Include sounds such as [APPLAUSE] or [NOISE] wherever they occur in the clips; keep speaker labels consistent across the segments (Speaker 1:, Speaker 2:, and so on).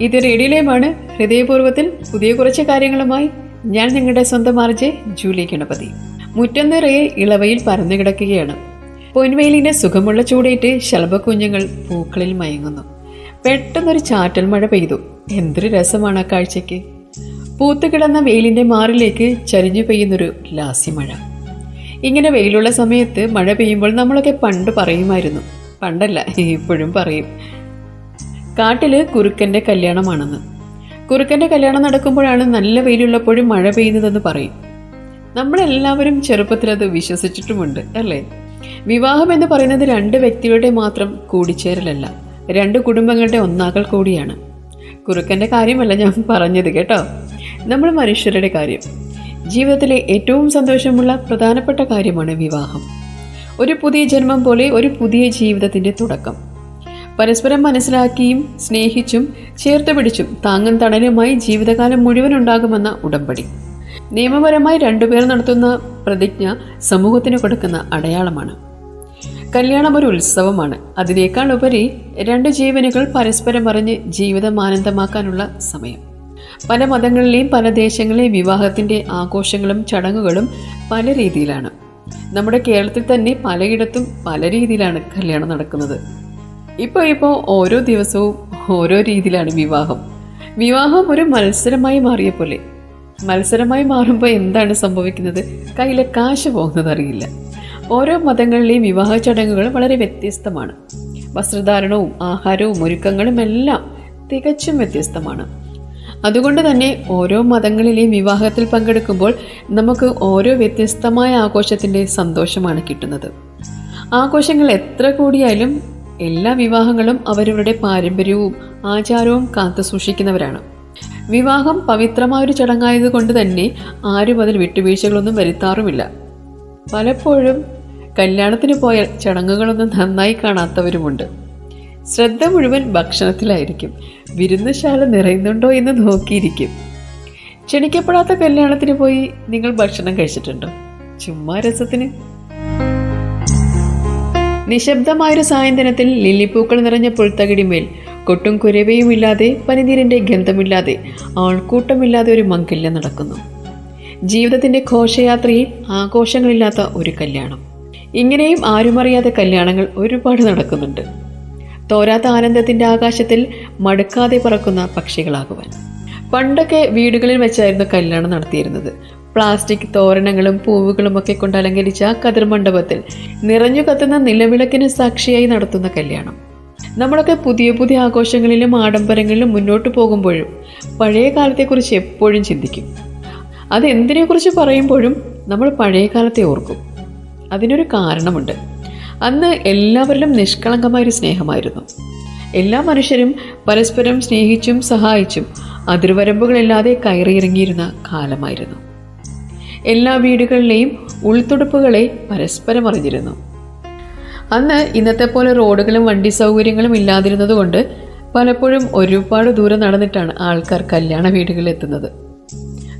Speaker 1: ഇത് റേഡിയോയിലേമാണ് ഹൃദയപൂർവത്തിൽ പുതിയ കുറച്ച് കാര്യങ്ങളുമായി ഞാൻ നിങ്ങളുടെ സ്വന്തം ആർജെ ജൂലി ഗണപതി. മുറ്റം നിറയെ ഇളവയിൽ പരന്നു കിടക്കുകയാണ്. പൊൻവെയിലിന്റെ സുഖമുള്ള ചൂടേറ്റ് ശലഭക്കുഞ്ഞുങ്ങൾ പൂക്കളിൽ മയങ്ങുന്നു. പെട്ടെന്നൊരു ചാറ്റൽ മഴ പെയ്തു. എന്തൊരു രസമാണ് ആ കാഴ്ചയ്ക്ക്. പൂത്തുകിടന്ന വെയിലിന്റെ മാറിലേക്ക് ചരിഞ്ഞു പെയ്യുന്നൊരു ലാസ്യമഴ ഇങ്ങനെ വെയിലുള്ള സമയത്ത് മഴ പെയ്യുമ്പോൾ നമ്മളൊക്കെ പണ്ട് പറയുമായിരുന്നു. പണ്ടല്ല ഇപ്പോഴും പറയും. കാട്ടിൽ കുറുക്കന്റെ കല്യാണമാണെന്ന്. കുറുക്കന്റെ കല്യാണം നടക്കുമ്പോഴാണ് നല്ല വെയിലുള്ളപ്പോഴും മഴ പെയ്യുന്നതെന്ന് പറയും. നമ്മളെല്ലാവരും ചെറുപ്പത്തിൽ അത് വിശ്വസിച്ചിട്ടുമുണ്ട് അല്ലേ? വിവാഹം എന്ന് പറയുന്നത് രണ്ട് വ്യക്തികളുടെ മാത്രം കൂടിച്ചേരലല്ല രണ്ട് കുടുംബങ്ങളുടെ ഒന്നാകൽ കൂടിയാണ്. കുറുക്കന്റെ കാര്യമല്ല ഞാൻ പറഞ്ഞത് കേട്ടോ? നമ്മൾ മനുഷ്യരുടെ കാര്യം. ജീവിതത്തിലെ ഏറ്റവും സന്തോഷമുള്ള പ്രധാനപ്പെട്ട കാര്യമാണ് വിവാഹം. ഒരു പുതിയ ജന്മം പോലെ ഒരു പുതിയ ജീവിതത്തിന്റെ തുടക്കം. പരസ്പരം മനസ്സിലാക്കിയും സ്നേഹിച്ചും ചേർത്ത് പിടിച്ചും താങ്ങും തണലുമായി ജീവിതകാലം മുഴുവൻ ഉണ്ടാകുമെന്ന ഉടമ്പടി. നിയമപരമായി രണ്ടുപേർ നടത്തുന്ന പ്രതിജ്ഞ സമൂഹത്തിന് കൊടുക്കുന്ന അടയാളമാണ്. കല്യാണം ഒരു ഉത്സവമാണ്. അതിനേക്കാൾ ഉപരി രണ്ട് ജീവനുകൾ പരസ്പരം അറിഞ്ഞ് ജീവിതം ആനന്ദമാക്കാനുള്ള സമയം. പല മതങ്ങളിലെയും പല ദേശങ്ങളിലെയും വിവാഹത്തിന്റെ ആഘോഷങ്ങളും ചടങ്ങുകളും പല രീതിയിലാണ്. നമ്മുടെ കേരളത്തിൽ തന്നെ പലയിടത്തും പല രീതിയിലാണ് കല്യാണം നടക്കുന്നത്. ഇപ്പോൾ ഇപ്പോൾ ഓരോ ദിവസവും ഓരോ രീതിയിലാണ് വിവാഹം. വിവാഹം ഒരു മത്സരമായി മാറിയ പോലെ. മത്സരമായി മാറുമ്പോൾ എന്താണ് സംഭവിക്കുന്നത്? കയ്യിലെ കാശ് പോകുന്നത് അറിയില്ല ഓരോ മതങ്ങളിലെയും വിവാഹ ചടങ്ങുകൾ വളരെ വ്യത്യസ്തമാണ്. വസ്ത്രധാരണവും ആഹാരവും ഒരുക്കങ്ങളും എല്ലാം തികച്ചും വ്യത്യസ്തമാണ്. അതുകൊണ്ട് തന്നെ ഓരോ മതങ്ങളിലെയും വിവാഹത്തിൽ പങ്കെടുക്കുമ്പോൾ നമുക്ക് ഓരോ വ്യത്യസ്തമായ ആഘോഷത്തിന്റെ സന്തോഷമാണ് കിട്ടുന്നത്. ആഘോഷങ്ങൾ എത്ര കൂടിയാലും എല്ലാ വിവാഹങ്ങളും അവരവരുടെ പാരമ്പര്യവും ആചാരവും കാത്തു സൂക്ഷിക്കുന്നവരാണ്. വിവാഹം പവിത്രമായ ഒരു ചടങ്ങായതുകൊണ്ട് തന്നെ ആരും അതിൽ വിട്ടുവീഴ്ചകളൊന്നും വരുത്താറുമില്ല. പലപ്പോഴും കല്യാണത്തിന് പോയ ചടങ്ങുകളൊന്നും നന്നായി കാണാത്തവരുമുണ്ട്. ശ്രദ്ധ മുഴുവൻ ഭക്ഷണത്തിലായിരിക്കും. വിരുന്നശാല നിറയുന്നുണ്ടോ എന്ന് നോക്കിയിരിക്കും. ക്ഷണിക്കപ്പെടാത്ത കല്യാണത്തിന് പോയി നിങ്ങൾ ഭക്ഷണം കഴിച്ചിട്ടുണ്ടോ? ചുമ്മാ രസത്തിന്? നിശബ്ദമായൊരു സായന്തനത്തിൽ ലില്ലിപ്പൂക്കൾ നിറഞ്ഞ പുൽത്തകിടിമേൽ കൊട്ടും കുരവയുമില്ലാതെ പനിനീരിന്റെ ഗന്ധമില്ലാതെ ആൾക്കൂട്ടമില്ലാതെ ഒരു മംഗല്യം നടക്കുന്നു. ജീവിതത്തിന്റെ ഘോഷയാത്രയിൽ ആഘോഷങ്ങളില്ലാത്ത ഒരു കല്യാണം. ഇങ്ങനെയും ആരുമറിയാതെ കല്യാണങ്ങൾ ഒരുപാട് നടക്കുന്നുണ്ട്. തോരാത്ത ആനന്ദത്തിന്റെ ആകാശത്തിൽ മടുക്കാതെ പറക്കുന്ന പക്ഷികളാകുവാൻ. പണ്ടൊക്കെ വീടുകളിൽ വെച്ചായിരുന്നു കല്യാണം നടത്തിയിരുന്നത്. പ്ലാസ്റ്റിക് തോരണങ്ങളും പൂവുകളും ഒക്കെ കൊണ്ട് അലങ്കരിച്ച കതിർ മണ്ഡപത്തിൽ നിറഞ്ഞു കത്തുന്ന നിലവിളക്കിന് സാക്ഷിയായി നടത്തുന്ന കല്യാണം. നമ്മളൊക്കെ പുതിയ പുതിയ ആഘോഷങ്ങളിലും ആഡംബരങ്ങളിലും മുന്നോട്ട് പോകുമ്പോഴും പഴയ കാലത്തെക്കുറിച്ച് എപ്പോഴും ചിന്തിക്കും. അത് അതെന്തിനെക്കുറിച്ച് പറയുമ്പോഴും നമ്മൾ പഴയ കാലത്തെ ഓർക്കും. അതിനൊരു കാരണമുണ്ട്. അന്ന് എല്ലാവരിലും നിഷ്കളങ്കമായൊരു സ്നേഹമായിരുന്നു. എല്ലാ മനുഷ്യരും പരസ്പരം സ്നേഹിച്ചും സഹായിച്ചും അതിർവരമ്പുകളില്ലാതെ കയറിയിറങ്ങിയിരുന്ന കാലമായിരുന്നു. എല്ലാ വീടുകളിലെയും ഉൾത്തുടുപ്പുകളെ പരസ്പരം അറിഞ്ഞിരുന്നു. അന്ന് ഇന്നത്തെ പോലെ റോഡുകളും വണ്ടി സൗകര്യങ്ങളും ഇല്ലാതിരുന്നതുകൊണ്ട് പലപ്പോഴും ഒരുപാട് ദൂരം നടന്നിട്ടാണ് ആൾക്കാർ കല്യാണ വീടുകളിൽ എത്തുന്നത്.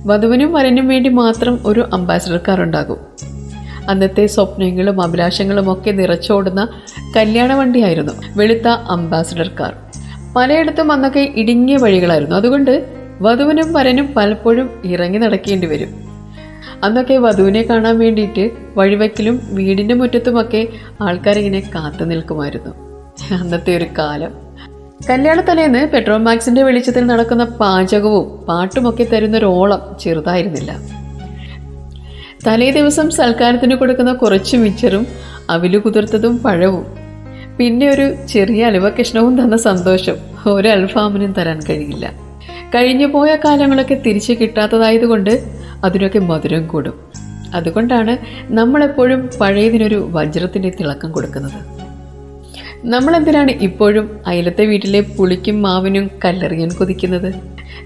Speaker 1: വധുവിനും വരനും വേണ്ടി മാത്രം ഒരു അംബാസഡർ കാർ ഉണ്ടാകും അന്നത്തെ സ്വപ്നങ്ങളും അഭിലാഷങ്ങളും ഒക്കെ നിറച്ചോടുന്ന കല്യാണ വണ്ടിയായിരുന്നു വെളുത്ത അംബാസഡർ കാർ പലയിടത്തും അന്നൊക്കെ ഇടുങ്ങിയ വഴികളായിരുന്നു. അതുകൊണ്ട് വധുവിനും വരനും പലപ്പോഴും ഇറങ്ങി നടക്കേണ്ടി വരും. അന്നൊക്കെ വധുവിനെ കാണാൻ വേണ്ടിയിട്ട് വഴിവെക്കിലും വീടിന്റെ മുറ്റത്തുമൊക്കെ ആൾക്കാരിങ്ങനെ കാത്തു നിൽക്കുമായിരുന്നു. അന്നത്തെ ഒരു കാലം. കല്യാണ തലേന്ന് പെട്രോൾ മാക്സിന്റെ വെളിച്ചത്തിൽ നടക്കുന്ന പാചകവും പാട്ടുമൊക്കെ തരുന്നൊരോളം ചെറുതായിരുന്നില്ല. തലേ ദിവസം സൽക്കാരത്തിന് കൊടുക്കുന്ന കുറച്ച് മിച്ചറും അവിൽ കുതിർത്തതും പഴവും പിന്നെ ഒരു ചെറിയ അലുവ കഷ്ണവും തന്ന സന്തോഷം ഒരു അൽഫാമിനും തരാൻ കഴിയില്ല. കഴിഞ്ഞു പോയ കാലങ്ങളൊക്കെ തിരിച്ചു കിട്ടാത്തതായതുകൊണ്ട് അതിനൊക്കെ മധുരം കൂടും. അതുകൊണ്ടാണ് നമ്മളെപ്പോഴും പഴയതിനൊരു വജ്രത്തിന്റെ തിളക്കം കൊടുക്കുന്നത്. നമ്മളെന്തിനാണ് ഇപ്പോഴും അയലത്തെ വീട്ടിലെ പുളിക്കും മാവിനും കല്ലെറിയാൻ കൊതിക്കുന്നത്?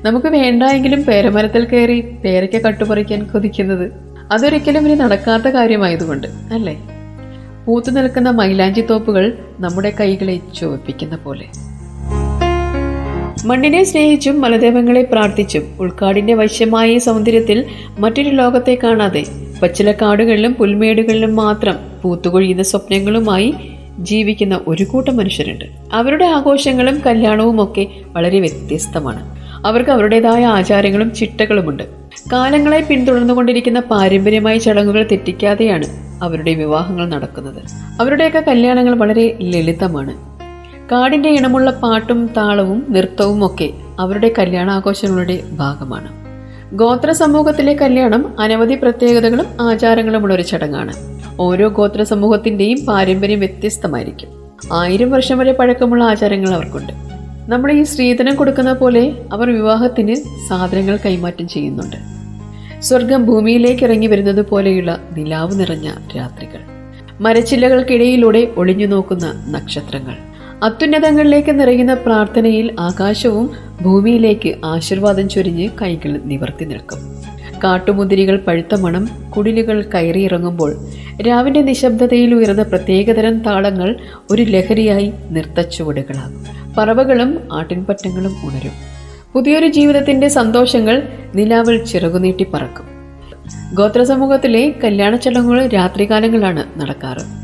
Speaker 1: നമുക്ക് വേണ്ടായെങ്കിലും പേരമരത്തിൽ കയറി പേരയ്ക്ക കട്ടുപറിക്കാൻ കൊതിക്കുന്നത് അതൊരിക്കലും ഇനി നടക്കാത്ത കാര്യമായതുകൊണ്ട് അല്ലേ? പൂത്തു നിൽക്കുന്ന മൈലാഞ്ചി തോപ്പുകൾ നമ്മുടെ കൈകളെ ചുവപ്പിക്കുന്ന പോലെ. മണ്ണിനെ സ്നേഹിച്ചും മലദേവങ്ങളെ പ്രാർത്ഥിച്ചും ഉൾക്കാടിന്റെ വശ്യമായ സൗന്ദര്യത്തിൽ മറ്റൊരു ലോകത്തെ കാണാതെ പച്ചിലക്കാടുകളിലും പുൽമേടുകളിലും മാത്രം പൂത്തുകൊഴിയുന്ന സ്വപ്നങ്ങളുമായി ജീവിക്കുന്ന ഒരു കൂട്ടം മനുഷ്യരുണ്ട്. അവരുടെ ആഘോഷങ്ങളും കല്യാണവും ഒക്കെ വളരെ വ്യത്യസ്തമാണ്. അവർക്ക് അവരുടേതായ ആചാരങ്ങളും ചിട്ടകളുമുണ്ട്. കാലങ്ങളെ പിന്തുടർന്നുകൊണ്ടിരിക്കുന്ന പാരമ്പര്യമായ ചടങ്ങുകൾ തെറ്റിക്കാതെയാണ് അവരുടെ വിവാഹങ്ങൾ നടക്കുന്നത്. അവരുടെയൊക്കെ കല്യാണങ്ങൾ വളരെ ലളിതമാണ്. കാടിന്റെ ഇണമുള്ള പാട്ടും താളവും നൃത്തവും ഒക്കെ അവരുടെ കല്യാണാഘോഷങ്ങളുടെ ഭാഗമാണ്. ഗോത്ര സമൂഹത്തിലെ കല്യാണം അനവധി പ്രത്യേകതകളും ആചാരങ്ങളുമുള്ള ഒരു ചടങ്ങാണ്. ഓരോ ഗോത്ര സമൂഹത്തിന്റെയും പാരമ്പര്യം വ്യത്യസ്തമായിരിക്കും. ആയിരം വർഷം വരെ പഴക്കമുള്ള ആചാരങ്ങൾ അവർക്കുണ്ട്. നമ്മൾ ഈ സ്ത്രീധനം കൊടുക്കുന്ന പോലെ അവർ വിവാഹത്തിന് സാധനങ്ങൾ കൈമാറ്റം ചെയ്യുന്നുണ്ട്. സ്വർഗം ഭൂമിയിലേക്ക് ഇറങ്ങി വരുന്നത് പോലെയുള്ള നിലാവ് നിറഞ്ഞ രാത്രികൾ. മരച്ചില്ലകൾക്കിടയിലൂടെ ഒളിഞ്ഞു നോക്കുന്ന നക്ഷത്രങ്ങൾ. അത്യുന്നതങ്ങളിലേക്ക് നിറയുന്ന പ്രാർത്ഥനയിൽ ആകാശവും ഭൂമിയിലേക്ക് ആശീർവാദം ചൊരിഞ്ഞ് കൈകൾ നിവർത്തി നിൽക്കും. കാട്ടുമുന്തിരികൾ പഴുത്ത മണം കുടിലുകൾ കയറിയിറങ്ങുമ്പോൾ രാവിന്റെ നിശബ്ദതയിൽ ഉയർന്ന പ്രത്യേകതരം താളങ്ങൾ ഒരു ലഹരിയായി നിർത്തച്ചുവടുകളാകും പറവകളും ആട്ടിൻപറ്റങ്ങളും ഉണരും. പുതിയൊരു ജീവിതത്തിന്റെ സന്തോഷങ്ങൾ നിലാവിൽ ചിറകുനീട്ടി പറക്കും. ഗോത്രസമൂഹത്തിലെ കല്യാണ ചടങ്ങുകൾ രാത്രികാലങ്ങളാണ് നടക്കാറ്.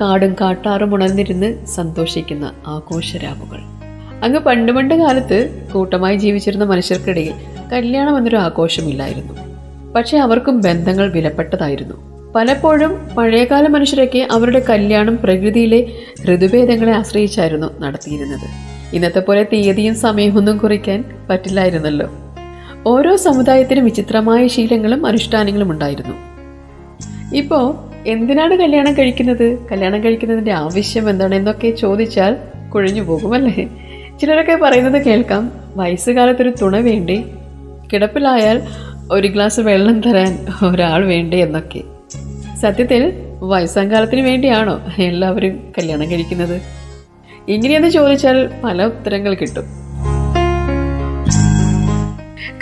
Speaker 1: കാടും കാട്ടാറും ഉണർന്നിരുന്ന് സന്തോഷിക്കുന്ന ആഘോഷരാവുകൾ. അങ്ങ് പണ്ട് പണ്ട് കാലത്ത് കൂട്ടമായി ജീവിച്ചിരുന്ന മനുഷ്യർക്കിടയിൽ കല്യാണം എന്നൊരു ആഘോഷമില്ലായിരുന്നു. പക്ഷേ അവർക്കും ബന്ധങ്ങൾ വിലപ്പെട്ടതായിരുന്നു. പലപ്പോഴും പഴയകാല മനുഷ്യരൊക്കെ അവരുടെ കല്യാണം പ്രകൃതിയിലെ ഋതുഭേദങ്ങളെ ആശ്രയിച്ചായിരുന്നു നടത്തിയിരുന്നത്. ഇന്നത്തെ പോലെ തീയതിയും സമയമൊന്നും കുറിക്കാൻ പറ്റില്ലായിരുന്നല്ലോ. ഓരോ സമുദായത്തിനും വിചിത്രമായ ശീലങ്ങളും അനുഷ്ഠാനങ്ങളും ഉണ്ടായിരുന്നു. ഇപ്പോൾ എന്തിനാണ് കല്യാണം കഴിക്കുന്നത്? കല്യാണം കഴിക്കുന്നതിന്റെ ആവശ്യം എന്താണ് എന്നൊക്കെ ചോദിച്ചാൽ കുഴഞ്ഞു പോകുമല്ലേ? ചിലരൊക്കെ പറയുന്നത് കേൾക്കാം. വയസ്സുകാലത്തൊരു തുണ വേണ്ടി? കിടപ്പിലായാൽ ഒരു ഗ്ലാസ് വെള്ളം തരാൻ ഒരാൾ വേണ്ടേ എന്നൊക്കെ. സത്യത്തിൽ വയസ്സാങ്കാലത്തിന് വേണ്ടിയാണോ എല്ലാവരും കല്യാണം കഴിക്കുന്നത്? ഇങ്ങനെയെന്ന് ചോദിച്ചാൽ പല ഉത്തരങ്ങൾ കിട്ടും.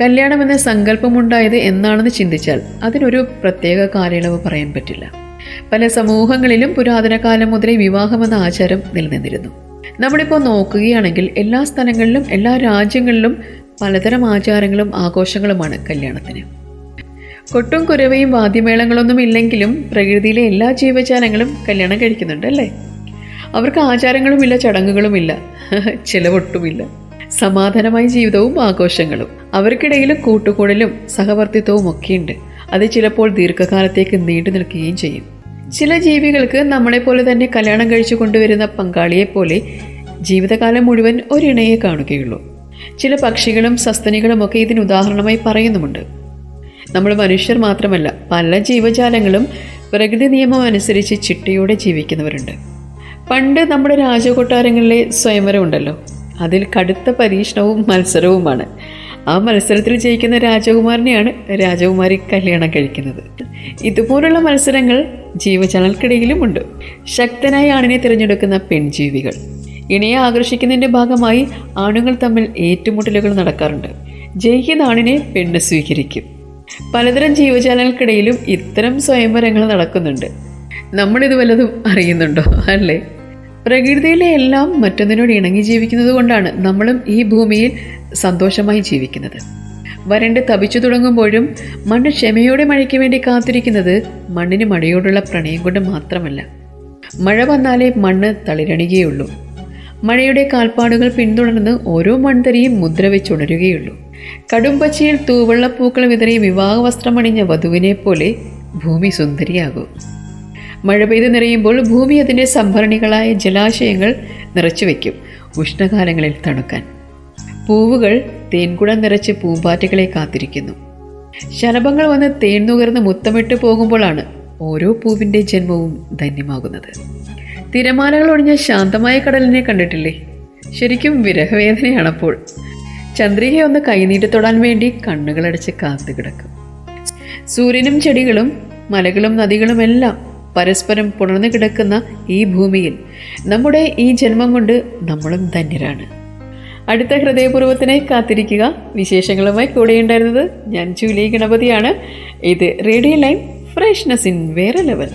Speaker 1: കല്യാണം എന്ന സങ്കല്പമുണ്ടായത് എന്നാണെന്ന് ചിന്തിച്ചാൽ അതിനൊരു പ്രത്യേക കാലയളവ് പറയാൻ പറ്റില്ല. പല സമൂഹങ്ങളിലും പുരാതന കാലം മുതലേ വിവാഹം എന്ന ആചാരം നിലനിന്നിരുന്നു. നമ്മളിപ്പോൾ നോക്കുകയാണെങ്കിൽ എല്ലാ സ്ഥലങ്ങളിലും എല്ലാ രാജ്യങ്ങളിലും പലതരം ആചാരങ്ങളും ആഘോഷങ്ങളുമാണ് കല്യാണത്തിന്. കൊട്ടും കുരവയും വാദ്യമേളങ്ങളൊന്നും ഇല്ലെങ്കിലും പ്രകൃതിയിലെ എല്ലാ ജീവജാലങ്ങളും കല്യാണം കഴിക്കുന്നുണ്ട് അല്ലേ? അവർക്ക് ആചാരങ്ങളുമില്ല ചടങ്ങുകളുമില്ല [LAUGHS] ചിലവൊട്ടുമില്ല. സമാധാനമായ ജീവിതവും ആഘോഷങ്ങളും അവർക്കിടയിൽ കൂട്ടുകൂടലും സഹവർത്തിത്വവും ഒക്കെയുണ്ട്. അത് ചിലപ്പോൾ ദീർഘകാലത്തേക്ക് നീണ്ടു നിൽക്കുകയും ചെയ്യും. ചില ജീവികൾക്ക് നമ്മളെപ്പോലെ തന്നെ കല്യാണം കഴിച്ചു കൊണ്ടുവരുന്ന പങ്കാളിയെ പോലെ ജീവിതകാലം മുഴുവൻ ഒരിണയെ കാണുകയുള്ളൂ. ചില പക്ഷികളും സസ്തനികളും ഒക്കെ ഇതിന് ഉദാഹരണമായി പറയുന്നുമുണ്ട്. നമ്മൾ മനുഷ്യർ മാത്രമല്ല പല ജീവജാലങ്ങളും പ്രകൃതി നിയമം അനുസരിച്ച് ചിട്ടയോടെ ജീവിക്കുന്നവരുണ്ട്. പണ്ട് നമ്മുടെ രാജകൊട്ടാരങ്ങളിലെ സ്വയംവരം ഉണ്ടല്ലോ. അതിൽ കടുത്ത പരീക്ഷണവും മത്സരവുമാണ്. ആ മത്സരത്തിൽ ജയിക്കുന്ന രാജകുമാരനെയാണ് രാജകുമാരി കല്യാണം കഴിക്കുന്നത്. ഇതുപോലുള്ള മത്സരങ്ങൾ ജീവജാലങ്ങൾക്കിടയിലുമുണ്ട് ശക്തനായ ആണിനെ തിരഞ്ഞെടുക്കുന്ന പെൺജീവികൾ. ഇണയെ ആകർഷിക്കുന്നതിന്റെ ഭാഗമായി ആണുങ്ങൾ തമ്മിൽ ഏറ്റുമുട്ടലുകൾ നടക്കാറുണ്ട്. ജയിക്കുന്ന ആണിനെ പെണ്ണ് സ്വീകരിക്കും. പലതരം ജീവജാലങ്ങൾക്കിടയിലും ഇത്തരം സ്വയംവരങ്ങൾ നടക്കുന്നുണ്ട്. നമ്മളിത് വല്ലതും അറിയുന്നുണ്ടോ? അല്ലേ? പ്രകൃതിയിലെ എല്ലാം മറ്റൊന്നിനോട് ഇണങ്ങി ജീവിക്കുന്നത് കൊണ്ടാണ് നമ്മളും ഈ ഭൂമിയിൽ സന്തോഷമായി ജീവിക്കുന്നത്. വരണ്ട് തപിച്ചു തുടങ്ങുമ്പോഴും മണ്ണ് ക്ഷമയോടെ മഴയ്ക്ക് വേണ്ടി കാത്തിരിക്കുന്നത് മണ്ണിന് മഴയോടുള്ള പ്രണയം കൊണ്ട് മാത്രമല്ല. മഴ വന്നാലേ മണ്ണ് തളിരണികയുള്ളൂ. മഴയുടെ കാൽപ്പാടുകൾ പിന്തുടർന്ന് ഓരോ മൺതരിയും മുദ്ര വെച്ചുണരുകയുള്ളൂ കടുംപച്ചയിൽ തൂവെള്ളപ്പൂക്കൾ വിതറി വിവാഹ വസ്ത്രമണിഞ്ഞ വധുവിനെ പോലെ ഭൂമി സുന്ദരിയാകൂ. മഴ പെയ്ത് നിറയുമ്പോൾ ഭൂമി അതിന്റെ സംഭരണികളായ ജലാശയങ്ങൾ നിറച്ചു വയ്ക്കും ഉഷ്ണകാലങ്ങളിൽ തണുക്കാൻ. പൂവുകൾ തേൻകുടം നിറച്ച് പൂമ്പാറ്റകളെ കാത്തിരിക്കുന്നു. ശലഭങ്ങൾ വന്ന് തേൻ നുകർന്ന് മുത്തമിട്ട് പോകുമ്പോഴാണ് ഓരോ പൂവിന്റെ ജന്മവും ധന്യമാകുന്നത്. തിരമാലകൾ ഒഴിഞ്ഞ ശാന്തമായ കടലിനെ കണ്ടിട്ടില്ലേ? ശരിക്കും വിരഹവേദനയാണപ്പോൾ. ചന്ദ്രികയെ ഒന്ന് കൈനീട്ടി തൊടാൻ വേണ്ടി കണ്ണുകളടച്ച് കാത്തു കിടക്കും സൂര്യനും ചെടികളും മലകളും നദികളും എല്ലാം പരസ്പരം പുണർന്നു കിടക്കുന്ന ഈ ഭൂമിയിൽ നമ്മുടെ ഈ ജന്മം കൊണ്ട് നമ്മളും ധന്യരാണ്. അടുത്ത ഹൃദയപൂർവത്തിനെ കാത്തിരിക്കുക. വിശേഷങ്ങളുമായി കൂടെയുണ്ടായിരുന്നത് ഞാൻ ജൂലി ഗണപതിയാണ്. ഇത് റേഡിയോ ലൈൻ ഫ്രഷ്നസ് ഇൻ വേറെ ലെവൽ.